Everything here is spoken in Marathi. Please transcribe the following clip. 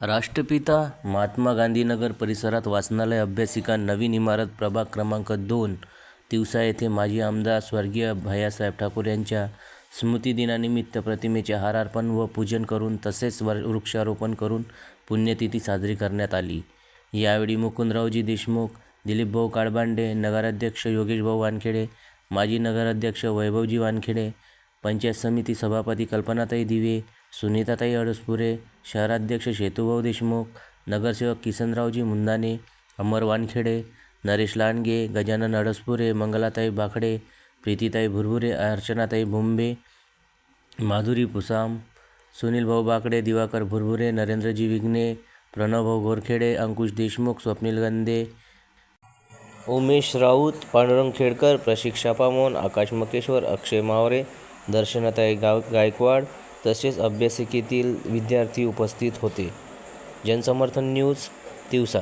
राष्ट्रपिता महात्मा गांधीनगर परिसरात वाचनालय अभ्यासिका नवीन इमारत प्रभाग क्रमांक दोन तिवसा येथे माजी आमदार स्वर्गीय भैयासाहेब ठाकूर यांच्या स्मृतिदिनानिमित्त प्रतिमेचे हारार्पण व पूजन करून तसेच वर वृक्षारोपण करून पुण्यतिथी साजरी करण्यात आली. यावेळी मुकुंदरावजी देशमुख दिलीपभाऊ काळबांडे नगराध्यक्ष योगेशभाऊ वानखेडे माजी नगराध्यक्ष वैभवजी वानखेडे पंचायत समिती सभापती कल्पनाताई दिवे सुनीताताई अडसपुरे शहराध्यक्ष शेतूभाऊ देशमुख नगरसेवक किसनरावजी मुंदाने अमर वानखेडे नरेश लांडगे गजानन अडसपुरे मंगलाताई बाखडे प्रीतीताई भुरभुरे अर्चनाताई भुंबे माधुरी पुसाम सुनीलभाऊ बाकडे दिवाकर भुरभुरे नरेंद्रजी विघ्ने प्रणवभाऊ गोरखेडे अंकुश देशमुख स्वप्नील गंदे उमेश राऊत पांडुरंग खेडकर प्रशिक्षा पामोन आकाश मकेश्वर अक्षय मावरे दर्शनाताई गाव गायकवाड तसेच अभ्यासिकेतील विद्यार्थी उपस्थित होते. जनसमर्थन न्यूज तिवसा.